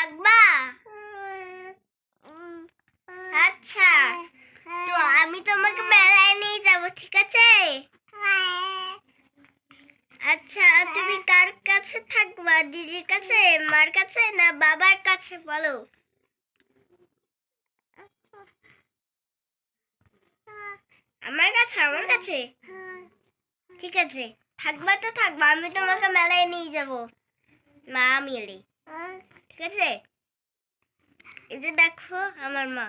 থাকবা আচ্ছা। তো আমি তোমাকে মেলায় নিয়ে যাব, ঠিক আছে? আচ্ছা তুমি কার কাছে থাকবা? দিদির কাছে, মার কাছে, না বাবার কাছে? বলো। আমার কাছে আমার কাছে? ঠিক আছে, থাকবা তো থাকবা, আমি তোমাকে মেলায় নিয়ে যাব। মা মিলে ঠিক আছে? এই যে দেখো আমার মা।